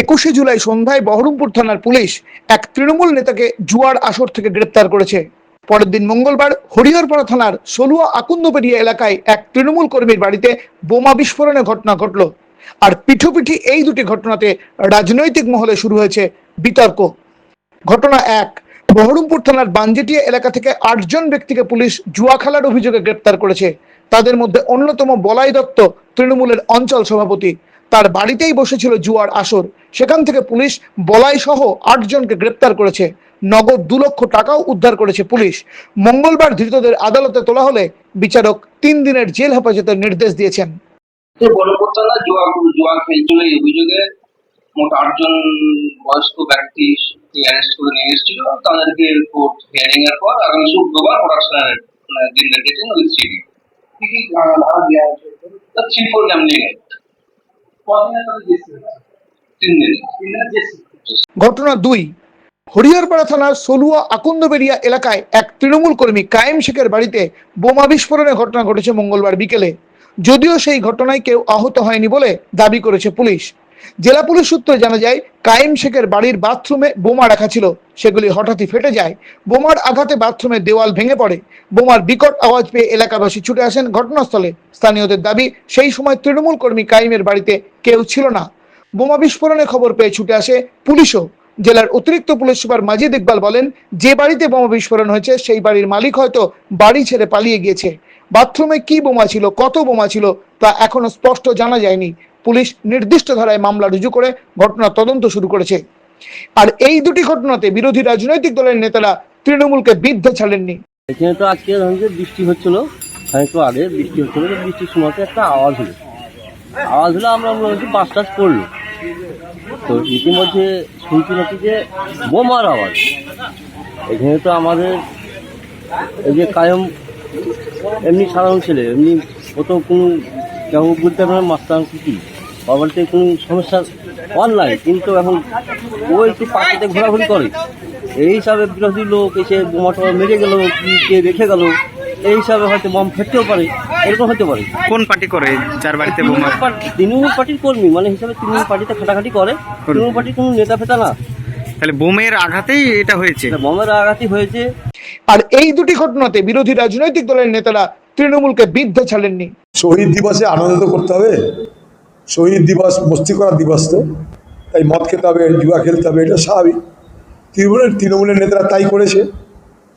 একুশে জুলাই সন্ধ্যায় বহরমপুর থানার পুলিশ এক তৃণমূল নেতাকে জুয়ার আসর থেকে গ্রেপ্তার করেছে। পরের দিন মঙ্গলবার হরিহরপাড়া থানার সলুয়া আকুন্দপেরিয়া এলাকায় এক তৃণমূল কর্মীর বাড়িতে বোমা বিস্ফোরণের ঘটনা ঘটল। আর পিঠোপিঠি এই দুটি ঘটনাতে রাজনৈতিক মহলে শুরু হয়েছে বিতর্ক। ঘটনা এক, বহরমপুর থানার বাঞ্জেটিয়া এলাকা থেকে আটজন ব্যক্তিকে পুলিশ জুয়া খেলার অভিযোগে গ্রেপ্তার করেছে। তাদের মধ্যে অন্যতম বলাই দত্ত তৃণমূলের অঞ্চল সভাপতি। তার বাড়িতেই বসেছিল জুয়ার আসর। সেখান থেকে পুলিশ বলাই সহ আটজনকে গ্রেপ্তার করেছে। নগদ দু লক্ষ টাকাও উদ্ধার করেছে পুলিশ। মঙ্গলবার ধৃতদের আদালতে তোলা হলে বিচারক তিন দিনের জেল হেফাজতের নির্দেশ দিয়েছেন। অভিযোগে। মোট আটজন বয়স্ক ব্যক্তি অ্যারেস্ট করে নিয়ে এসেছিল। তাদেরকে কোর্ট হিয়ারিং এর পর আগামী শুক্রবার প্রোডাকশনের দিন রেখেছেন উইথ সিডি কি কি ধারা দেওয়া হয়েছে? থ্রি ফোর গ্যামলিং কদিনের তাদের ঘটনা দুই। হরিহরপাড়া থানার সলুয়া আকন্দবেরিয়া এলাকায় এক তৃণমূল কর্মী কায়েম শেখের বাড়িতে বোমা বিস্ফোরণের ঘটনা ঘটেছে মঙ্গলবার বিকেলে। যদিও সেই ঘটনায় কেউ আহত হয়নি বলে দাবি করেছে পুলিশ। জেলা পুলিশ সূত্রে জানা যায়, কায়েম শেখের বাড়ির বাথরুমে বোমা রাখা ছিল। সেগুলি হঠাৎই ফেটে যায়। বোমার আঘাতে বাথরুমের দেওয়াল ভেঙে পড়ে। বোমার বিকট আওয়াজ পেয়ে এলাকাবাসী ছুটে আসেন ঘটনাস্থলে। স্থানীয়দের দাবি, সেই সময় তৃণমূল কর্মী কায়েমের বাড়িতে কেউ ছিল না। বোমা বিস্ফোরণের খবর পেয়ে ছুটে আসে পুলিশও। জেলার অতিরিক্ত পুলিশ সুপার মাজিদ ইকবাল বলেন, যে বাড়িতে বোমা বিস্ফোরণ হয়েছে, সেই বাড়ির মালিক হয়তো বাড়ি ছেড়ে পালিয়ে গিয়েছে। বাথরুমে কি বোমা ছিল, কত বোমা ছিল, তা এখনও স্পষ্ট জানা যায়নি। পুলিশ নির্দিষ্ট ধারায় মামলা রুজু করে ঘটনা তদন্ত শুরু করেছে। আর এই দুটি ঘটনাতে বিরোধী রাজনৈতিক দলের নেতারা তৃণমূলকে বিদ্ধ ছাড়েননি। এখানে তো আজকে বৃষ্টি হচ্ছিল খানিকটু আগে বৃষ্টি হচ্ছিল বৃষ্টির সময়তে একটা আওয়াজ হলো। আওয়াজ হলো আমরা মনে বাস টাস পড়ল। তো ইতিমধ্যে শুনছি নাকি যে বোমার আওয়াজ। এখানে তো আমাদের এই যে কায়ম, এমনি সাধারণ ছেলে, এমনি কোথাও কোনো কেউ বলতে পারে মাস্টার কি? বাবাতে কোনো সমস্যা অনলাইন কিন্তু এখন ও একটু পাখিতে ঘোরাঘুরি করে। এই হিসাবে বিরোধী লোক এসে বোমাটা মেরে গেল, কি কে রেখে গেল এই হিসাবে হয়তো বম ফেটতেও পারে এরকম হতে পারে। কোন পার্টি করে যার বাড়িতে বোমা? তৃণমূল পার্টি- পার্টির কর্মী মানে হিসাবে তৃণমূল পার্টিতে খাটাখাটি করে। তৃণমূল পার্টির কোনো নেতা ফেতা না। তাহলে বোমের আঘাতেই এটা হয়েছে। এটা বোমের আঘাতই হয়েছে। আর এই দুটি ঘটনাতে বিরোধী রাজনৈতিক দলের নেতারা তৃণমূলকে বিদ্ধ ছাড়েননি। শহীদ দিবসে আনন্দ করতে হবে। শহীদ দিবস মস্তি করার দিবস তো। তাই মদ খেতে হবে জুয়া খেলতে হবে এটা স্বাভাবিক। তৃণমূলের তৃণমূলের নেতারা তাই করেছে।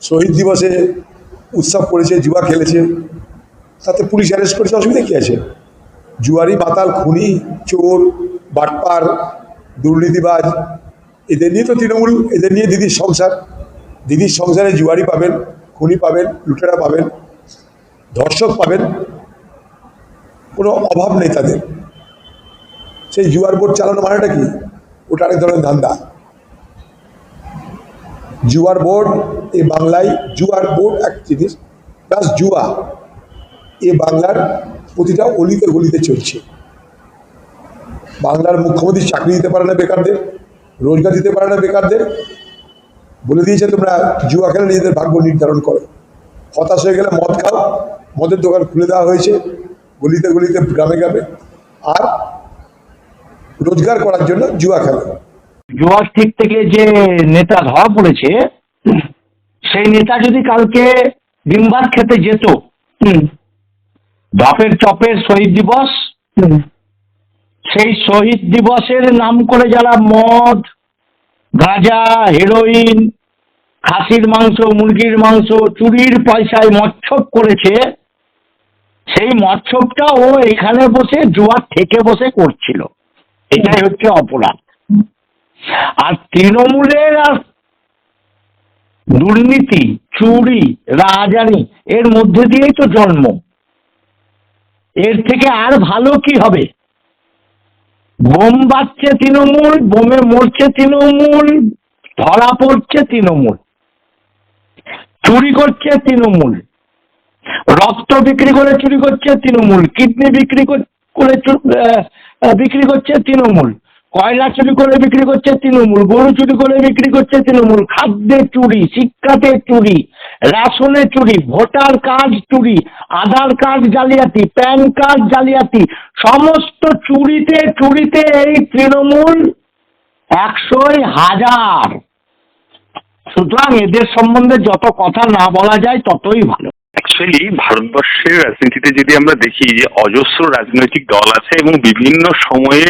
শহীদ দিবসে উৎসব করেছে, জুয়া খেলেছে। তাতে পুলিশ অ্যারেস্ট করেছে, অসুবিধা কী আছে? জুয়ারি মাতাল খুনি, চোর, বাটপার, দুর্নীতিবাজ, এদের নিয়ে তো তৃণমূল, এদের নিয়ে দিদির সংসার। দিদির সংসারে জুয়ারি পাবেন, খুনি পাবেন, লুটেরা পাবেন, ধর্ষক পাবেন। কোনো অভাব নেই তাদের। সেই জুয়ার বোর্ড চালানো মানেটা কি? ওটা আরেক ধরনের ধান্দা। জুয়ার বোর্ড এই বাংলায় জুয়ার বোর্ড এক জিনিস প্লাস জুয়া, এ বাংলার প্রতিটা অলিতে গলিতে চলছে। বাংলার মুখ্যমন্ত্রী চাকরি দিতে পারে না বেকারদের, রোজগার দিতে পারে না বেকারদের। বলে দিয়েছে তোমরা জুয়া খেলে নিজেদের ভাগ্য নির্ধারণ করো। হতাশ হয়ে গেলে মদ খাও, মদের দোকান খুলে দেওয়া হয়েছে, গলিতে গলিতে গ্রামে গ্রামে। আর রোজগার করার জন্য জুয়া খেলা। জোয়ার ঠিক থেকে যে নেতা ধরা পড়েছে সেই নেতা যদি কালকে ডিমবাত খেতে যেত বাপের চপের শহীদ দিবস সেই শহীদ দিবসের নাম করে যারা মদ গাঁজা হেরোইন খাসির মাংস মুরগির মাংস চুরির পয়সায় মচ্ছপ করেছে সেই মচ্ছপটা ও এখানে বসে জুয়ার থেকে বসে করছিল। এটাই হচ্ছে অপরাধ। আর তৃণমূলের আর দুর্নীতি, চুরি, রাজানি, এর মধ্যে দিয়েই তো জন্ম। এর থেকে আর ভালো কি হবে? বোম বাজছে তৃণমূল, বোমে মরছে তৃণমূল, ধরা পড়ছে তৃণমূল, চুরি করছে তৃণমূল, রক্ত বিক্রি করে চুরি করছে তৃণমূল, কিডনি বিক্রি করে বিক্রি করছে তৃণমূল। কয়লা চুরি করে বিক্রি করছে তৃণমূল, গরু চুরি করে বিক্রি করছে তৃণমূল খাদ্যে চুরি, শিক্ষাতে চুরি, রেশনে চুরি, ভোটার কার্ড চুরি, আধার কার্ড জালিয়াতি, প্যান কার্ড জালিয়াতি, সমস্ত চুরিতে চুরিতে এই তৃণমূল একশোই হাজার। সুতরাং এদের সম্বন্ধে যত কথা না বলা যায়, ততই ভালো। অ্যাকচুয়ালি ভারতবর্ষের রাজনীতিতে যদি আমরা দেখি যে অজস্র রাজনৈতিক দল আছে এবং বিভিন্ন সময়ে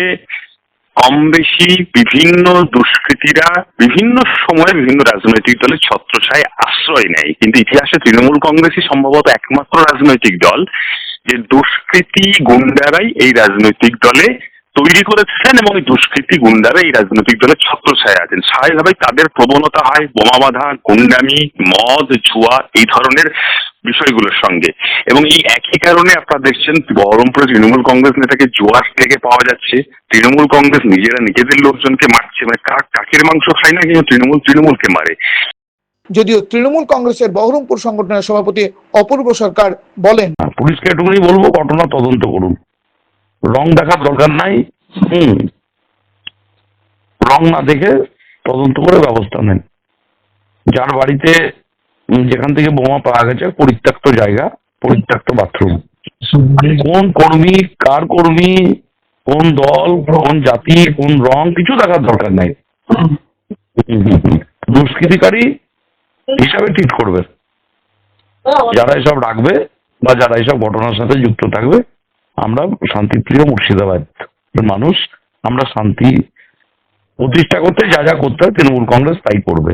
কম বেশি বিভিন্ন দুষ্কৃতীরা বিভিন্ন সময়ে বিভিন্ন রাজনৈতিক দলের ছত্রছায় আশ্রয় নেয়। কিন্তু ইতিহাসে তৃণমূল কংগ্রেসই সম্ভবত একমাত্র রাজনৈতিক দল। যে দুষ্কৃতী গুন্ডারাই এই রাজনৈতিক দলে তৈরি করেছেন এবং দুষ্কৃতী গুন্ডারা এই রাজনৈতিক দলের ছত্রছায়া আছেন। স্বাভাবিকভাবেই তাদের প্রবণতা হয় বোমা বাঁধা গুন্ডামি মদ জুয়া এই ধরনের বিষয়গুলোর সঙ্গে। এবং এই একই কারণে আপনারা দেখছেন বহরমপুরে তৃণমূল কংগ্রেস নেতাকে জুয়ার থেকে পাওয়া যাচ্ছে। তৃণমূল কংগ্রেস নিজেরা নিজেদের লোকজনকে মারছে। মানে কাক কাকের মাংস খায় না কিন্তু তৃণমূল তৃণমূলকে মারে। যদিও তৃণমূল কংগ্রেসের বহরমপুর সংগঠনের সভাপতি অপূর্ব সরকার বলেন পুলিশকে এটুকুনি বলব ঘটনা তদন্ত করুন। রং দেখার দরকার নাই। হুম। রং না দেখে তদন্ত করে ব্যবস্থা নেন। যার বাড়িতে যেখান থেকে বোমা পাওয়া গেছে, পরিত্যক্ত জায়গা, পরিত্যক্ত বাথরুম। কোন কর্মী, কার কর্মী, কোন দল, কোন জাতি, কোন রং, কিছু দেখার দরকার নাই। দুষ্কৃতিকারী হিসাবে ঠিক করবে। যারা এসব রাখবে বা যারা এসব ঘটনার সাথে যুক্ত থাকবে আমরা শান্তিপ্রিয় মুর্শিদাবাদ মানুষ। আমরা শান্তি প্রতিষ্ঠা করতে যা যা করতে হয়, তৃণমূল কংগ্রেস তাই করবে।